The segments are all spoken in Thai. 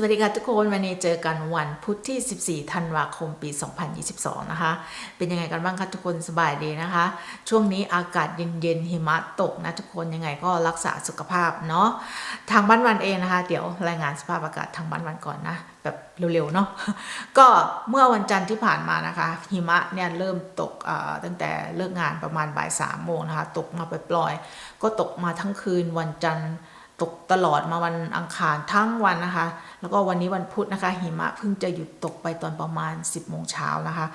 สวัสดีค่ะทุกคน วันนี้เจอกันวันพุธที่ 14 ธันวาคมปี 2022 นะคะ เป็นยังไงกันบ้างคะทุกคนสบายดีนะคะ ช่วงนี้อากาศเย็นๆหิมะตกนะทุกคนยังไงก็รักษาสุขภาพเนาะทางบ้านวันเองนะคะ เดี๋ยวรายงานสภาพอากาศทางบ้านวันก่อนนะแบบเร็วๆเนาะก็เมื่อวันจันทร์ที่ผ่านมานะคะหิมะเนี่ยเริ่มตกตั้งแต่เลิกงานประมาณบ่ายสามโมงนะคะ ตกมาปล่อยๆก็ตกมาทั้งคืนวันจันทร์ ตกตลอดมาวันอังคารทั้งวันนะคะ แล้วก็วันนี้วันพุธนะคะ หิมะเพิ่งจะหยุดตกไปตอนประมาณ 10โมงเช้านะคะ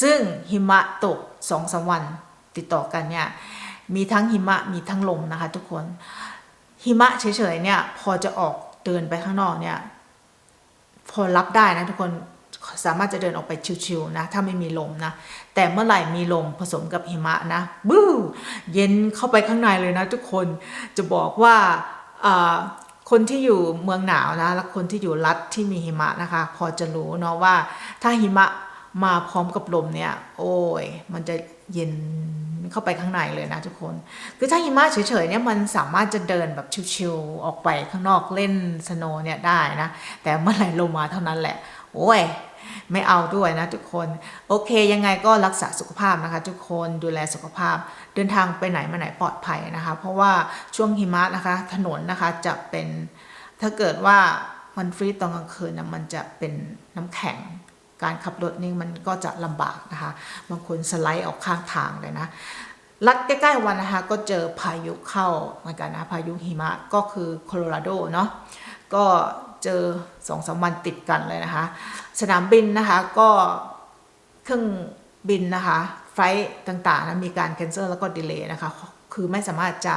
ซึ่งหิมะตก2องสวันติดต่อกันเนี่ย มีทั้งหิมะมีทั้งลมนะคะ ทุกคน หิมะเฉยๆเนี่ย พอจะออกเดินไปข้างนอกเนี่ย พอรับได้นะทุกคนสามารถจะเดินออกไปชิวๆนะถ้าไม่มีลมนะ แต่เมื่อไหร่มีลมผสมกับหิมะนะบู้เย็นเข้าไปข้างในเลยนะทุกคนจะบอกว่า คนที่อยู่เมืองหนาวนะและคนที่อยู่รัฐที่มีหิมะนะคะ พอจะรู้เนาะว่า ถ้าหิมะมาพร้อมกับลมเนี่ย โอ้ย มันจะเย็นเข้าไปข้างในเลยนะทุกคน คือถ้าหิมะเฉยๆเนี่ยมันสามารถจะเดินแบบชิวๆออกไปข้างนอกเล่นสโนว์เนี่ยได้นะ แต่เมื่อไหร่ลมมาเท่านั้นแหละ โอ้ย ไม่เอาด้วยนะทุกคน โอเค ยังไงก็รักษาสุขภาพนะคะ ทุกคนดูแลสุขภาพ เดินทางไปไหนมาไหนปลอดภัยนะคะ เพราะว่าช่วงหิมะนะคะ ถนนนะคะจะเป็นถ้าเกิดว่ามันฟรีตอนกลางคืนนะมันจะเป็นน้ำแข็งการขับรถนี่มันก็จะลำบากนะคะบางคนสไลด์ออกข้างทางเลยนะรัดใกล้ๆวันนะคะก็เจอพายุเข้าเหมือนกันนะพายุหิมะก็คือโคโลราโดเนาะก็ เจอสองสามวันติดกันเลยนะคะ สนามบินนะคะก็เครื่องบินนะคะ ไฟล์ต่างๆนะมีการ cancel แล้วก็ดีเลย์นะคะ คือไม่สามารถจะ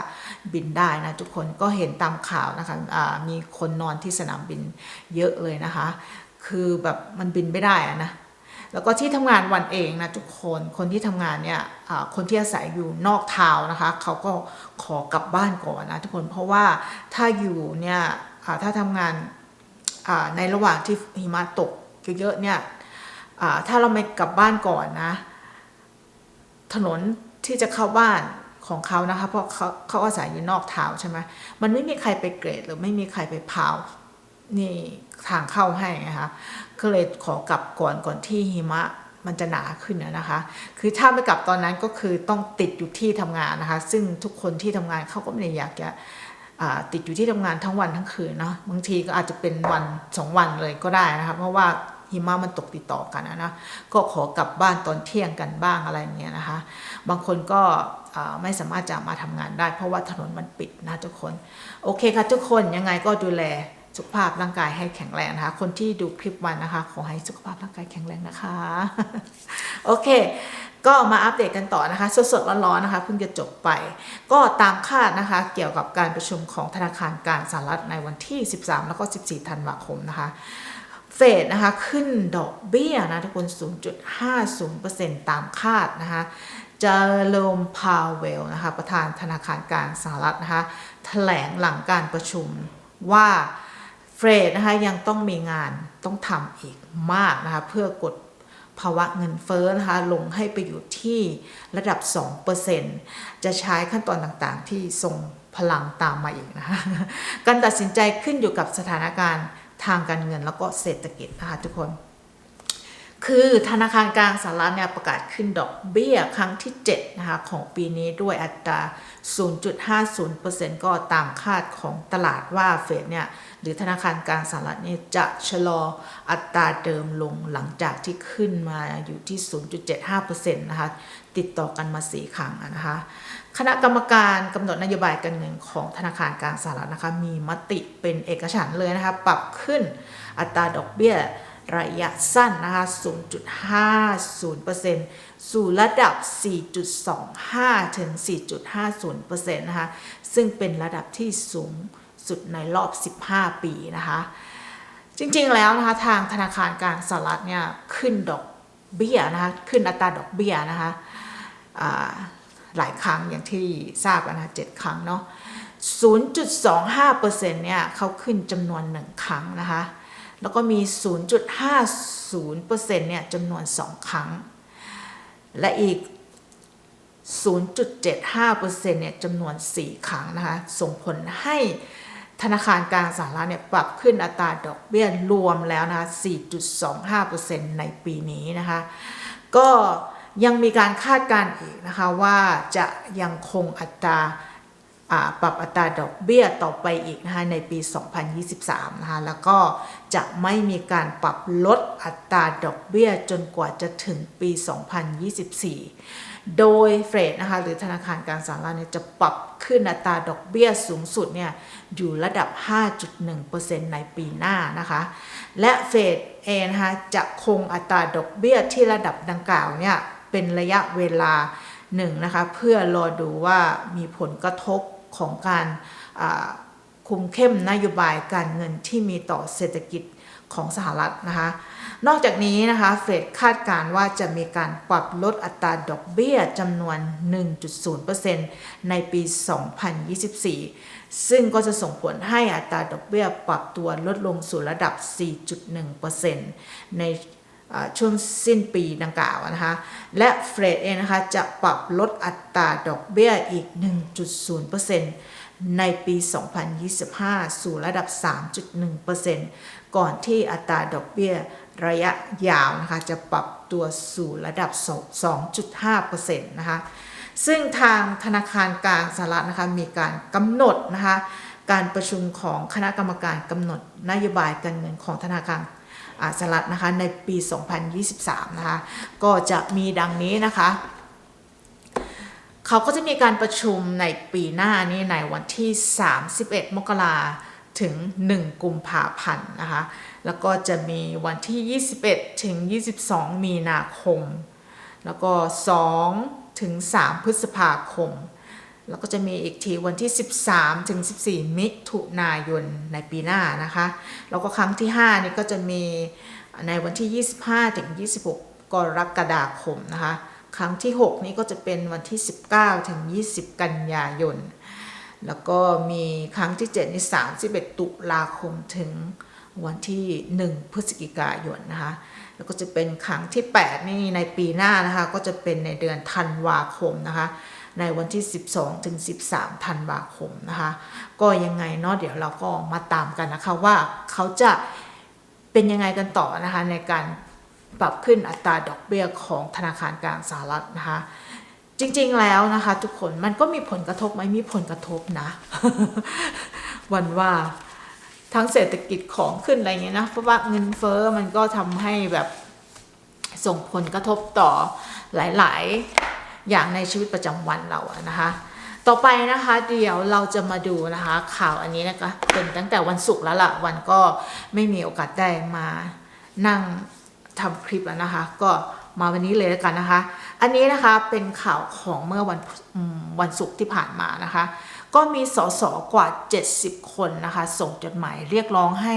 บินได้นะทุกคนก็เห็นตามข่าวนะคะะมีคนนอนที่สนามบินเยอะเลยนะคะ คือแบบมันบินไม่ได้นะแล้วก็ที่ทำงานวันเองนะทุกคนคนที่ทำงานเนี่ยคนที่อาศัยอยู่นอกทาวนะคะเขาก็ขอกลับบ้านก่อนนะทุกคนเพราะว่าถ้าอยู่เนี่ยถ้าทำงาน ในระหว่างที่หิมะตกเยอะๆเนี่ยถ้าเราไม่กลับบ้านก่อนนะ ถนนที่จะเข้าบ้านของเขานะคะ เพราะเขาเขาอาศัยอยู่นอกทาวใช่ไหมมันไม่มีใครไปเกรดหรือไม่มีใครไปพาวนี่ทางเข้าให้นะคะก็เลยขอกลับก่อนก่อนที่หิมะมันจะหนาขึ้นนะคะ คือถ้าไม่กลับตอนนั้นก็คือต้องติดอยู่ที่ทำงานนะคะ ซึ่งทุกคนที่ทำงานเขาก็ไม่ได้อยากจะ ติดอยู่ที่ทำงานทั้งวันทั้งคืนเนาะบางทีก็อาจจะเป็นวันสองวันเลยก็ได้นะคะเพราะว่าหิมะมันตกติดต่อกันนะนะก็ขอกลับบ้านตอนเที่ยงกันบ้างอะไรเงี้ยนะคะ บางคนก็ไม่สามารถจะมาทำงานได้ เพราะว่าถนนมันปิดนะทุกคน โอเคค่ะทุกคนยังไงก็ดูแล สุขภาพร่างกายให้แข็งแรงนะคะ คนที่ดูคลิปวันนะคะ ขอให้สุขภาพร่างกายแข็งแรงนะคะ โอเค ก็มาอัปเดตกันต่อนะคะ สดๆร้อนๆนะคะเพิ่งจะจบไป ก็ตามคาดนะคะ เกี่ยวกับการประชุมของธนาคารกลางสหรัฐในวันที่ 13 แล้วก็ 14 ธันวาคมนะคะเฟดนะคะขึ้นดอกเบี้ยนะทุกคน 0.50%ตามคาดนะคะจาโลมพาวเวลนะคะประธานธนาคารกลางสหรัฐนะคะแถลงหลังการประชุมว่า รดนะคะยังต้องมีงานต้องทำอีกมากนะคะเพื่อกดภาวะเงินเฟ้อนะคะลงให้ไปอยู่ที่ระดับ 2%จะใช้ขั้นตอนต่างๆ ที่ทรงพลังตามมาอีกนะคะการตัดสินใจขึ้นอยู่กับสถานการณ์ทางการเงินแล้วก็เศรษฐกิจนะคะทุกคน คือธนาคารกลางสหรัฐเนี่ยประกาศขึ้นดอกเบี้ยครั้งที่ 7 นะคะ ของปีนี้ด้วยอัตรา 0.50%ก็ตามคาดของตลาดว่าเฟดเนี่ย หรือธนาคารกลางสหรัฐเนี่ยจะชะลออัตราเดิมลงหลังจากที่ขึ้นมาอยู่ที่ 0.75%นะคะ ติดต่อกันมา 4 ครั้งนะคะ คณะกรรมการกำหนดนโยบายการเงินของธนาคารกลางสหรัฐนะคะ มีมติเป็นเอกฉันท์เลยนะคะ ปรับขึ้นอัตราดอกเบี้ย ระยะสั้นนะคะ 0.50%สู่ระดับ 4.25 ถึง 4.50%นะคะ ซึ่งเป็นระดับที่สูงสุดในรอบ 15 ปีนะคะ จริงๆ แล้วนะคะ ทางธนาคารกลางสหรัฐเนี่ย ขึ้นดอกเบี้ยนะคะ ขึ้นอัตราดอกเบี้ยนะคะหลายครั้งอย่างที่ทราบกันนะคะเจ็ดครั้งเนาะ0.25%เนี่ยเขาขึ้นจำนวนหนึ่งครั้งนะคะ แล้วก็มี 0.50%เนี่ยจำนวน 2 ครั้ง และอีก 0.75%เนี่ยจำนวน 4 ครั้งนะคะ ส่งผลให้ธนาคารกลางสหรัฐเนี่ยปรับขึ้นอัตราดอกเบี้ยรวมแล้วนะคะ 4.25%ในปีนี้นะคะ ก็ยังมีการคาดการณ์อีกนะคะว่าจะยังคงอัตราอ่า ปรับอัตราดอกเบี้ยต่อไปอีกนะคะในปี 2023 นะคะแล้วก็จะไม่มีการปรับลดอัตราดอกเบี้ยจนกว่าจะถึงปี 2024 โดยเฟดนะคะหรือธนาคารกางสหรัฐเนี่ยจะปรับขึ้นอัตราดอกเบี้ยสูงสุดเนี่ยอยู่ระดับ 5.1%ในปีหน้านะคะ และเฟดเองนะคะจะคงอัตราดอกเบี้ยที่ระดับดังกล่าวเนี่ยเป็นระยะเวลาหนึ่งนะคะเพื่อรอดูว่ามีผลกระทบ ของการคุมเข้มนโยบายการเงินที่มีต่อเศรษฐกิจของสหรัฐนะคะ นอกจากนี้นะคะเฟดคาดการว่าจะมีการปรับลดอัตราดอกเบี้ยจำนวน 1.0%ในปี 2024 ซึ่งก็จะส่งผลให้อัตราดอกเบี้ยปรับตัวลดลงสู่ระดับ 4.1%ใน ช่วงสิ้นปีดังกล่าวนะคะ และเฟดเองนะคะจะปรับลดอัตราดอกเบี้ยอีก 1.0%ในปี 2025 สู่ระดับ 3.1%ก่อนที่อัตราดอกเบี้ยระยะยาวนะคะจะปรับตัวสู่ระดับ 2.5%นะคะซึ่งทางธนาคารกลางสหรัฐนะคะมีการกำหนดนะคะการประชุมของคณะกรรมการกำหนดนโยบายการเงินของธนาคาร สหรัฐนะคะในปี 2023 นะคะ ก็จะมีดังนี้นะคะเขาก็จะมีการประชุมในปีหน้านี้ในวันที่ 31 มกราถึง 1 กุมภาพันธ์นะคะ แล้วก็จะมีวันที่ 21 ถึง 22 มีนาคม แล้วก็ 2 ถึง 3 พฤษภาคม แล้วก็จะมีอีกทีวันที่ 13 ถึง 14 มิถุนายนในปีหน้านะคะ แล้วก็ครั้งที่ 5 นี่ก็จะมีในวันที่ 25 ถึง 26 กรกฎาคมนะคะ ครั้งที่ 6 นี้ก็จะเป็นวันที่ 19 ถึง 20 กันยายน แล้วก็มีครั้งที่ 7 นี่ 31 ตุลาคมถึงวันที่ 1 พฤศจิกายนนะคะ แล้วก็จะเป็นครั้งที่ 8 นี่ในปีหน้านะคะ ก็จะเป็นในเดือนธันวาคมนะคะ ในวันที่ 12 ถึง 13 ธันวาคมนะคะ ก็ยังไงเนาะเดี๋ยวเราก็มาตามกันนะคะว่าเขาจะเป็นยังไงกันต่อนะคะในการปรับขึ้นอัตราดอกเบี้ยของธนาคารกลางสหรัฐนะคะ จริงๆแล้วนะคะ ทุกคนมันก็มีผลกระทบไหมมีผลกระทบนะ วันว่าทั้งเศรษฐกิจของขึ้นอะไรเงี้ยนะเพราะว่าเงินเฟ้อมันก็ทำให้แบบส่งผลกระทบต่อหลาย ๆ อย่างในชีวิตประจำวันเราอะนะคะ ต่อไปนะคะเดี๋ยวเราจะมาดูนะคะ ข่าวอันนี้นะคะเป็นตั้งแต่วันศุกร์แล้วล่ะวันก็ไม่มีโอกาสได้มานั่งทำคลิปแล้วนะคะ ก็มาวันนี้เลยแล้วกันนะคะ อันนี้นะคะเป็นข่าวของเมื่อวันวันศุกร์ที่ผ่านมานะคะ ก็มีสสกว่า 70 คนนะคะ ส่งจดหมายเรียกร้องให้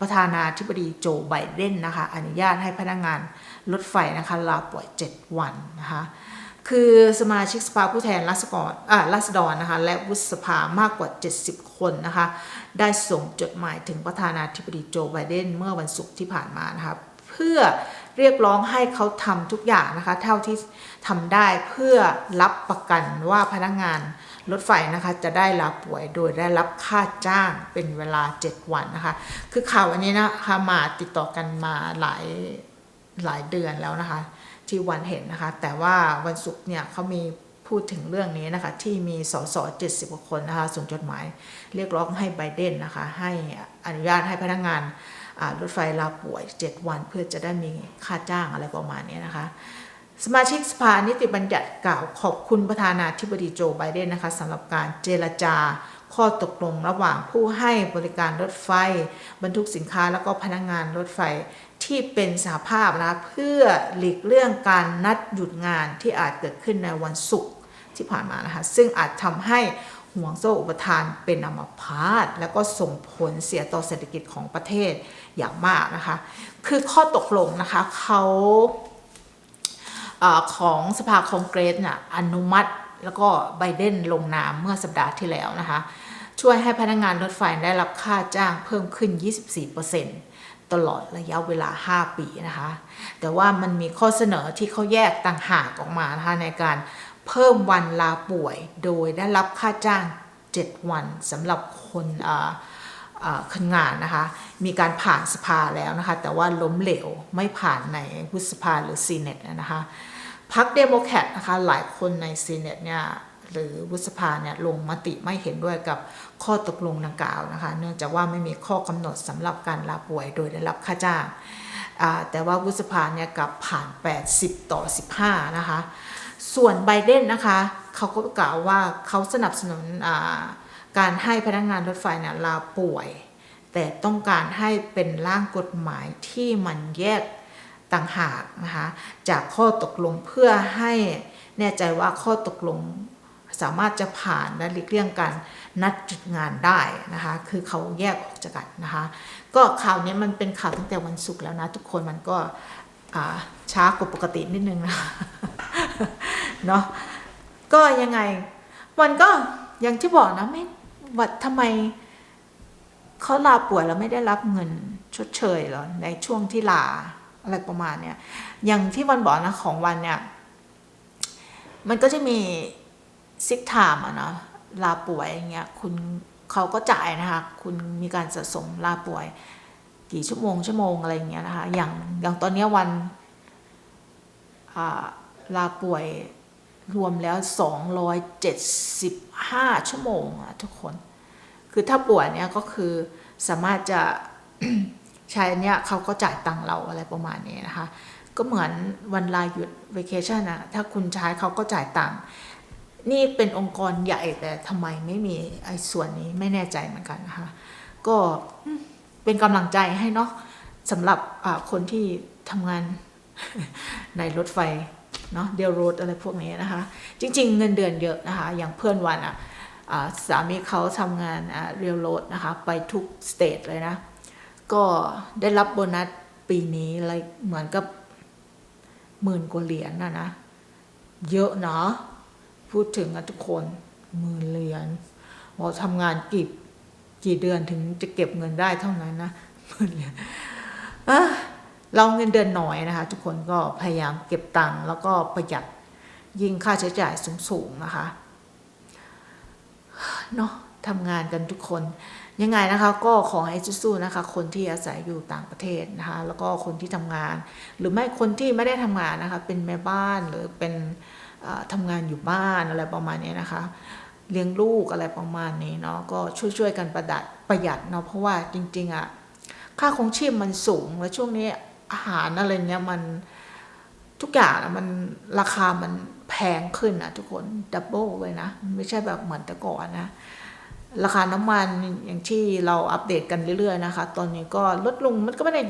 ประธานาธิบดีโจไบเดนนะคะ อนุญาตให้พนักงานรถไฟนะคะลาป่วย 7 วันนะคะ คือสมาชิกสภาผู้แทนราษฎรอ่าราษฎรนะคะ และวุฒิสภามากกว่า 70 คนนะคะ ได้ส่งจดหมายถึงประธานาธิบดีโจไบเดนเมื่อวันศุกร์ที่ผ่านมานะคะเพื่อเรียกร้องให้เขาทำทุกอย่างนะคะ เท่าที่ทำได้เพื่อรับประกันว่าพนักงานรถไฟนะคะจะได้ลาป่วยโดยได้รับค่าจ้างเป็นเวลา 7 วันนะคะ คือข่าวอันนี้นะคะมาติดต่อกันมาหลายหลายเดือนแล้วนะคะ ที่วันเห็นนะคะ แต่ว่าวันศุกร์เนี่ยเขามีพูดถึงเรื่องนี้นะคะ ที่มีสส70กว่าคนนะคะส่งจดหมาย เรียกร้องให้ไบเดนนะคะ ให้อนุญาตให้พนักงานรถไฟลาป่วย 7 วันเพื่อจะได้มีค่าจ้างอะไรประมาณนี้นะคะ สมาชิกสภานิติบัญญัติกล่าวขอบคุณประธานาธิบดีโจไบเดนนะคะสำหรับการเจรจา ข้อตกลงระหว่างผู้ให้บริการรถไฟ บรรทุกสินค้าแล้วก็พนักงานรถไฟที่เป็นสหภาพนะเพื่อหลีกเลี่ยงการนัดหยุดงานที่อาจเกิดขึ้นในวันศุกร์ที่ผ่านมานะคะซึ่งอาจทำให้ห่วงโซ่อุปทานเป็นอัมพาตแล้วก็ส่งผลเสียต่อเศรษฐกิจของประเทศอย่างมากนะคะ คือข้อตกลงนะคะเขาออของสภาคองเกรสน่ะอนุมัติ แล้วก็ไบเดนลงนามเมื่อสัปดาห์ที่แล้วนะคะ ช่วยให้พนักงานรถไฟได้รับค่าจ้างเพิ่มขึ้น 24%ตลอดระยะเวลา 5 ปีนะคะ แต่ว่ามันมีข้อเสนอที่เขาแยกต่างหากออกมานะคะในการเพิ่มวันลาป่วย โดยได้รับค่าจ้าง 7 วันสำหรับคนอ่าคนงานนะคะ มีการผ่านสภาแล้วนะคะ แต่ว่าล้มเหลวไม่ผ่านในวุฒิสภาหรือซีเนตนะคะ พรรคเดโมแครตนะคะหลายคนในซีเนตเนี่ยหรือวุฒิสภาเนี่ยลงมติไม่เห็นด้วยกับข้อตกลงดังกล่าวนะคะ เนื่องจากว่าไม่มีข้อกำหนดสำหรับการลาป่วยโดยได้รับค่าจ้างแต่ว่าวุฒิสภาเนี่ยกับผ่าน 80 ต่อ 15 นะคะ ส่วนไบเดนนะคะเขาก็กล่าวว่าเขาสนับสนุนการให้พนักงานรถไฟเนี่ยลาป่วย แต่ต้องการให้เป็นร่างกฎหมายที่มันแยก ต่างหากนะคะจากข้อตกลงเพื่อให้แน่ใจว่าข้อตกลงสามารถจะผ่านและหลีกเลี่ยงการนัดจุดงานได้นะคะ คือเขาแยกออกจากกันนะคะ ก็ข่าวนี้มันเป็นข่าวตั้งแต่วันศุกร์แล้วนะ ทุกคนมันก็ช้ากว่าปกตินิดนึงนะเนาะก็ยังไง มันก็อย่างที่บอกนะไม่ว่าทำไมเขาลาป่วยแล้วไม่ได้รับเงินชดเชยเหรอในช่วงที่ลา อะไรประมาณเนี้ยอย่างที่วันบอกนะของวันเนี่ย มันก็จะมีซิกไทม์อะเนาะลาป่วยอย่างเงี้ยคุณเขาก็จ่ายนะคะ คุณมีการสะสมลาป่วย กี่ชั่วโมงชั่วโมงอะไรอย่างเงี้ยนะคะ อย่างอย่างตอนเนี้ยวันลาป่วยรวมแล้ว 275 ชั่วโมงอะทุกคน คือถ้าป่วยเนี่ยก็คือสามารถจะ ใช้เนี่ยเขาก็จ่ายตังเราอะไรประมาณนี้นะคะ ก็เหมือนวันลาหยุด vacation นะถ้าคุณใช้เขาก็จ่ายตังนี่เป็นองค์กรใหญ่แต่ทำไมไม่มีไอ้ส่วนนี้ไม่แน่ใจเหมือนกันนะคะ ก็เป็นกำลังใจให้เนาะสำหรับคนที่ทำงานในรถไฟเนาะเดียวรถอะไรพวกนี้นะคะ จริง ๆ เงินเดือนเยอะนะคะ อย่างเพื่อนวันอะอ่าสามีเขาทำงานเรียลโรดนะคะ ไปทุกสเตทเลยนะ ก็ได้รับโบนัสปีนี้อะไรเหมือนกับหมื่นกว่าเหรียญนะนะ เยอะเนาะพูดถึงอะทุกคนหมื่นเหรียญเราทำงานกี่กี่เดือนถึงจะเก็บเงินได้เท่านั้นนะหมื่นเหรียญเราเงินเดือนน้อยนะคะ ทุกคนก็พยายามเก็บตังค์แล้วก็ประหยัดยิ่งค่าใช้จ่ายสูงๆนะคะเนาะทำงานกันทุกคน ยังไงนะคะก็ขอให้สู้ๆนะคะคนที่อาศัยอยู่ต่างประเทศนะคะแล้วก็คนที่ทำงาน หรือไม่คนที่ไม่ได้ทำงานนะคะเป็นแม่บ้านหรือเป็นเอ่อทำงานอยู่บ้านอะไรประมาณนี้นะคะ เลี้ยงลูกอะไรประมาณนี้เนาะก็ช่วยๆกันประดัดประหยัดเนาะเพราะว่าจริงๆอะค่าของชีพมันสูงแล้วช่วงนี้อาหารอะไรเงี้ยมันทุกอย่างมันราคามันแพงขึ้นอะทุกคนดับเบิลเลยนะ ไม่ใช่แบบเหมือนแต่ก่อนนะ ราคาน้ำมันอย่างที่เราอัปเดตกันเรื่อย ๆ นะคะ ตอนนี้ก็ลดลงมันก็ไม่ได้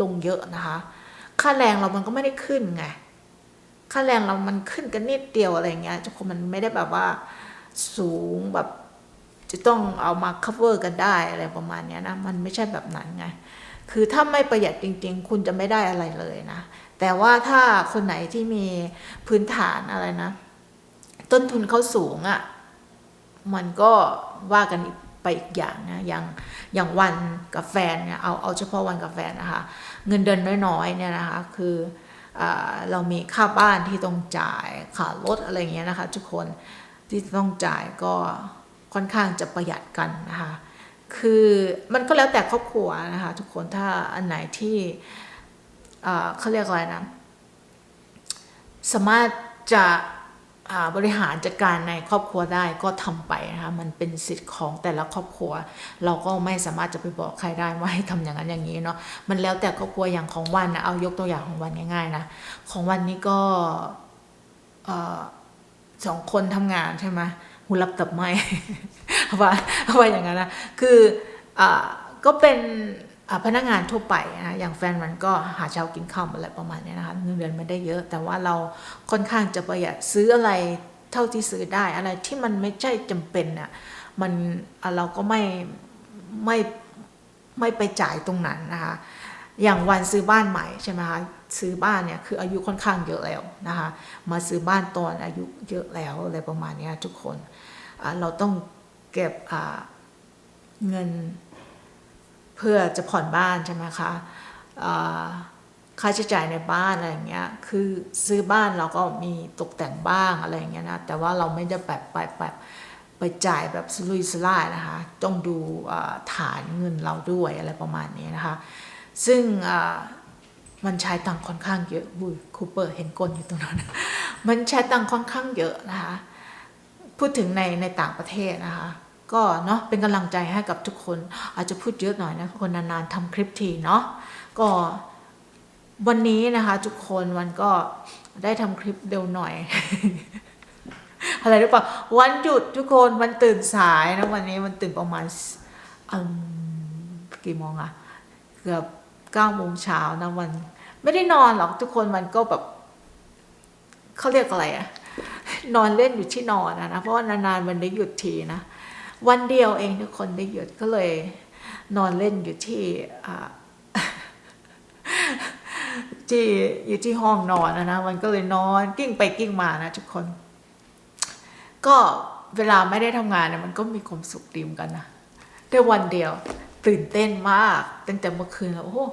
ลงเยอะนะคะ ค่าแรงเรามันก็ไม่ได้ขึ้นไง ค่าแรงเรามันขึ้นกันนิดเดียวอะไรเงี้ยทุกคนมันไม่ได้แบบว่าสูงแบบจะต้องเอามา cover กันได้อะไรประมาณเนี้ยนะ มันไม่ใช่แบบนั้นไง คือถ้าไม่ประหยัดจริง ๆ คุณจะไม่ได้อะไรเลยนะ แต่ว่าถ้าคนไหนที่มีพื้นฐานอะไรนะ ต้นทุนเขาสูงอะ่ะ มันก็ว่ากันไปอีกอย่างนะอย่างอย่างวันกับแฟนเนี่ยเอาเอาเฉพาะวันกับแฟนนะคะเงินเดือนน้อยๆเนี่ยนะคะคือเรามีค่าบ้านที่ต้องจ่ายค่ารถอะไรเงี้ยนะคะ ทุกคนที่ต้องจ่ายก็ค่อนข้างจะประหยัดกันนะคะคือมันก็แล้วแต่ครอบครัวนะคะทุกคนถ้าอันไหนที่เขาเรียกอะไรนะสามารถจะ บริหารจัดการในครอบครัวได้ก็ทำไปนะคะมันเป็นสิทธิ์ของแต่ละครอบครัว เราก็ไม่สามารถจะไปบอกใครได้ว่าให้ทำอย่างนั้นอย่างนี้เนาะมันแล้วแต่ครอบครัวอย่างของวันนะเอายกตัวอย่างของวันง่ายๆนะของวันนี้ก็สองคนทำงานใช่ไหมหูรับตับไหมว่าว่าอย่างนั้นนะคืออก็เป็น พนักงานทั่วไปนะอย่างแฟนมันก็หาเช้ากินข้าวอะไรประมาณเนี้ยนะคะเงินเดือนไม่ได้เยอะ แต่ว่าเราค่อนข้างจะประหยัดซื้ออะไรเท่าที่ซื้อได้อะไรที่มันไม่ใช่จำเป็นอะมันอะเราก็ไม่ไม่ไม่ไปจ่ายตรงนั้นนะคะอย่างวันซื้อบ้านใหม่ใช่ไหมคะซื้อบ้านเนี่ยคืออายุค่อนข้างเยอะแล้วนะคะมาซื้อบ้านตอนอายุเยอะแล้วอะไรประมาณเนี้ยทุกคนเราต้องเก็บเงิน พื่อจะผ่อนบ้านใช่ไหมคะค่าใช้จ่ายในบ้านอะไรอย่างเงี้ย คือซื้อบ้านเราก็มีตกแต่งบ้างอะไรอย่างเงี้ยนะ แต่ว่าเราไม่ได้แบบไปแบบไปจ่ายแบบสลุยสล่ายนะคะ ต้องดูฐานเงินเราด้วยอะไรประมาณนี้นะคะ ซึ่งมันใช้ตังค์ค่อนข้างเยอะบุยคูเปอร์เห็นกลอยู่ตรงนั้น มันใช้ตังค์ค่อนข้างเยอะนะคะ พูดถึงในในต่างประเทศนะคะ ก็เนาะเป็นกำลังใจให้กับทุกคน อาจจะพูดเยอะหน่อยนะคนนานๆทำคลิปทีเนาะก็วันนี้นะคะทุกคนมันก็ได้ทำคลิปเร็วหน่อย อะไรหรือเปล่าวันหยุดทุกคนมันตื่นสายนะวันนี้มันตื่นประมาณกี่โมงอะเกือบเก้าโมงเช้านะวัน ไม่ได้นอนหรอกทุกคนมันก็แบบเขาเรียกอะไรอะนอนเล่นอยู่ที่นอนอะนะเพราะว่านานๆมันได้หยุดทีนะ วันเดียวเองทุกคนได้หยุดก็เลยนอนเล่นอยู่ที่ที่อยู่ที่ห้องนอนนะนะมันก็เลยนอนกิ้งไปกิ้งมานะทุกคน ก็เวลาไม่ได้ทำงานเนี่ยมันก็มีความสุขดีเหมือนกันนะได้วันเดียวตื่นเต้นมากตั้งแต่เมื่อคืนแล้วโอ้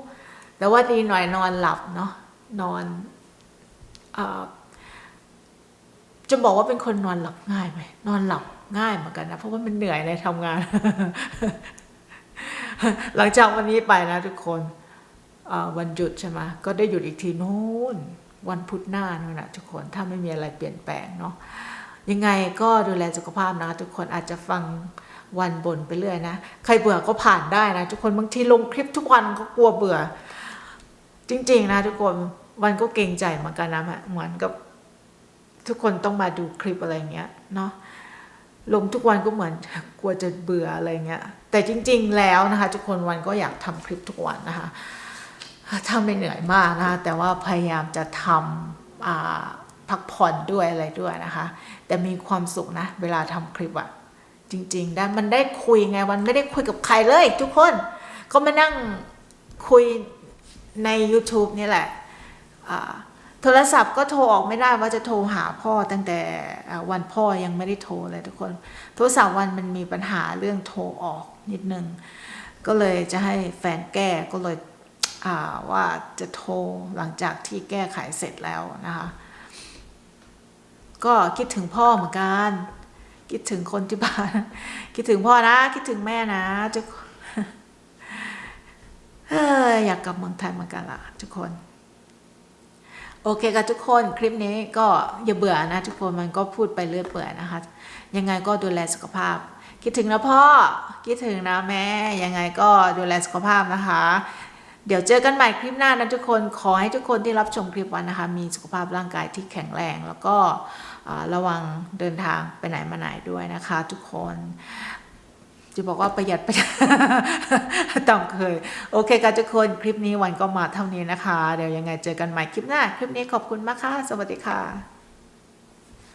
แต่ว่าดีหน่อยนอนหลับเนาะนอนอจะบอกว่าเป็นคนนอนหลับง่ายไหมนอนหลับ ง่ายเหมือนกันนะ เพราะว่ามันเหนื่อยในทำงาน หลังจากวันนี้ไปนะทุกคนวันหยุดใช่ไหมก็ได้หยุดอีกทีนู้นวันพุธหน้านู่นนะทุกคนถ้าไม่มีอะไรเปลี่ยนแปลงเนาะยังไงก็ดูแลสุขภาพนะ ทุกคนอาจจะฟังวันบ่นไปเรื่อยนะ ใครเบื่อก็ผ่านได้นะ ทุกคนบางทีลงคลิปทุกวันก็กลัวเบื่อ จริง ๆ นะ ทุกคนวันก็เกรงใจเหมือนกันนะเหมือนกับทุกคนต้องมาดูคลิปอะไรเงี้ยเนาะ ลงทุกวันก็เหมือนกลัวจะเบื่ออะไรเงี้ย แต่จริง ๆ แล้วนะคะ ทุกคนวันก็อยากทำคลิปทุกวันนะคะถ้าไม่เหนื่อยมากนะคะ แต่ว่าพยายามจะทำพักผ่อนด้วยอะไรด้วยนะคะ แต่มีความสุขนะ เวลาทำคลิปอะจริง ๆ ได้มันได้คุยไงวันไม่ได้คุยกับใครเลย ทุกคนก็มานั่งคุยใน YouTube นี่แหละอ่า โทรศัพท์ก็โทรออกไม่ได้ว่าจะโทรหาพ่อตั้งแต่วันพ่อยังไม่ได้โทรเลยทุกคน โทรศัพท์วันมันมีปัญหาเรื่องโทรออกนิดนึง ก็เลยจะให้แฟนแก้ก็เลยว่าจะโทรหลังจากที่แก้ไขเสร็จแล้วนะคะ ก็คิดถึงพ่อเหมือนกัน คิดถึงคนที่บ้าน คิดถึงพ่อนะ คิดถึงแม่นะจะเอ้ยอยากกลับเมืองไทยเหมือนกันล่ะทุกคน โอเคค่ะทุกคนคลิปนี้ก็อย่าเบื่อนะทุกคนมันก็พูดไปเรื่อยเปื่อยนะคะ ยังไงก็ดูแลสุขภาพ คิดถึงนะพ่อ คิดถึงนะแม่ ยังไงก็ดูแลสุขภาพนะคะ เดี๋ยวเจอกันใหม่คลิปหน้านะทุกคนขอให้ทุกคนที่รับชมคลิปวันนะคะ มีสุขภาพร่างกายที่แข็งแรง แล้วก็ระวังเดินทางไปไหนมาไหนด้วยนะคะ ทุกคน จะบอกว่าประหยัดประหยัดต้องเคย โอเคค่ะทุกคนคลิปนี้วันก็มาเท่านี้นะคะ เดี๋ยวยังไงเจอกันใหม่คลิปหน้า คลิปนี้ขอบคุณมากค่ะ สวัสดีค่ะ